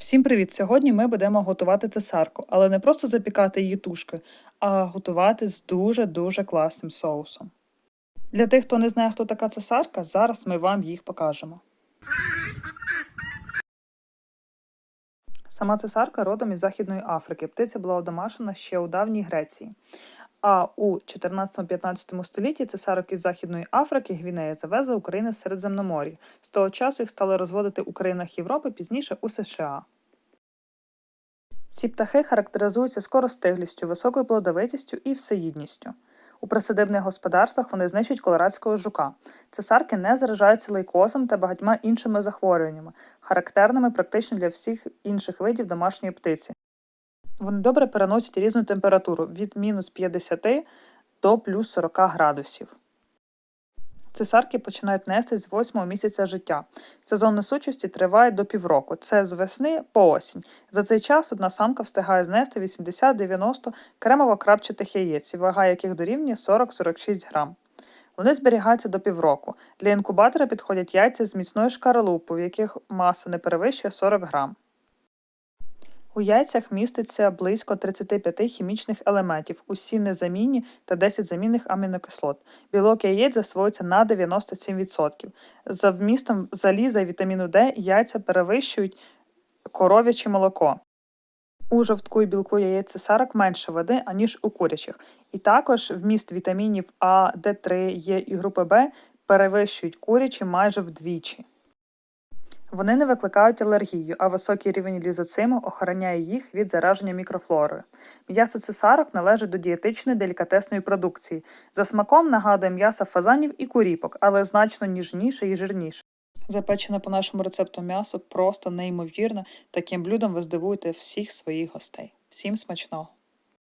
Всім привіт! Сьогодні ми будемо готувати цесарку, але не просто запікати її тушкою, а готувати з дуже-дуже класним соусом. Для тих, хто не знає, хто така цесарка, зараз ми вам їх покажемо. Сама цесарка родом із Західної Африки. Птиця була одомашена ще у давній Греції. А у 14-15 столітті цесарок із Західної Африки Гвінея завезли України з Середземномор'я. З того часу їх стали розводити у країнах Європи, пізніше у США. Ці птахи характеризуються скоростиглістю, високою плодовитістю і всеїдністю. У присадибних господарствах вони знищують колорадського жука. Цесарки не заражаються лейкозом та багатьма іншими захворюваннями, характерними практично для всіх інших видів домашньої птиці. Вони добре переносять різну температуру від мінус 50 до плюс 40 градусів. Цесарки починають нести з 8 місяця життя. Сезон несучості триває до півроку. Це з весни по осінь. За цей час одна самка встигає знести 80-90 кремово-крапчатих яєць, вага яких дорівнює 40-46 грам. Вони зберігаються до півроку. Для інкубатора підходять яйця з міцною шкаралупою, в яких маса не перевищує 40 грам. У яйцях міститься близько 35 хімічних елементів, усі незамінні та 10 замінних амінокислот. Білок яєць засвоюється на 97%. За вмістом заліза і вітаміну Д яйця перевищують коров'яче молоко. У жовтку і білку яєць цесарок менше води, аніж у курячих. І також вміст вітамінів А, Д3, Е і групи Б перевищують курячі майже вдвічі. Вони не викликають алергію, а високий рівень лізоциму охороняє їх від зараження мікрофлорою. М'ясо цесарок належить до дієтичної делікатесної продукції. За смаком нагадує м'ясо фазанів і куріпок, але значно ніжніше і жирніше. Запечене по нашому рецепту м'ясо просто неймовірне. Таким блюдом ви здивуєте всіх своїх гостей. Всім смачного!